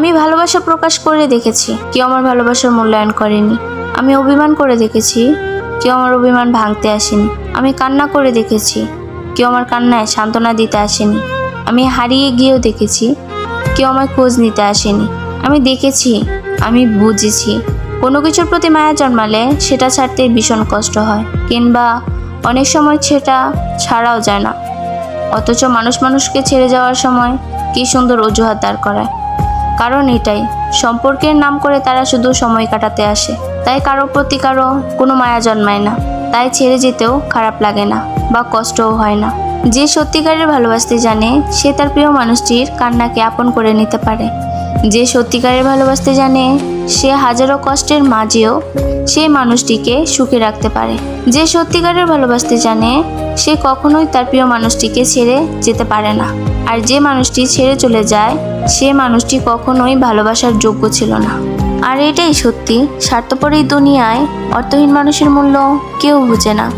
আমি ভালোবাসা প্রকাশ করে দেখেছি। কেউ আমার ভালোবাসার মূল্যায়ন করেনি। আমি অভিমান করে দেখেছি। কেউ আমার অভিমান ভাঙতে আসেনি। আমি কান্না করে দেখেছি। কেউ আমার কান্নায় সান্ত্বনা দিতে আসেনি। আমি হারিয়ে গিয়েও দেখেছি। কেউ আমায় খোঁজ নিতে আসেনি। আমি দেখেছি। আমি বুঝেছি। কোনো কিছুর প্রতি মায়া জন্মালে সেটা ছাড়তে ভীষণ কষ্ট হয়। কিংবা অনেক সময় সেটা ছাড়াও যায় না। অথচ মানুষ মানুষকে ছেড়ে যাওয়ার সময় কী সুন্দর অজুহাত দাঁড় করায়। কারণ এটাই। সম্পর্কের নাম করে তারা শুধু সময় কাটাতে আসে। তাই কারও প্রতি কারও কোনো মায়া জন্মায় না। তাই ছেড়ে যেতেও খারাপ লাগে না বা কষ্টও হয় না। যে সত্যিকারের ভালোবাসতে জানে, সে তার প্রিয় মানুষটির কান্নাকে আপন করে নিতে পারে। যে সত্যিকারের ভালোবাসতে জানে, সে হাজারো কষ্টের মাঝেও সেই মানুষটিকে সুখে রাখতে পারে। যে সত্যিকারের ভালোবাসতে জানে, সে কখনোই তার প্রিয় মানুষটিকে ছেড়ে যেতে পারে না। আর যে মানুষটি ছেড়ে চলে যায় সে মানুষটি কখনোই ভালোবাসার যোগ্য ছিল না। আর এটাই সত্যি, স্বার্থপর এই দুনিয়ায় অর্থহীন মানুষের মূল্য কেউ বুঝে না।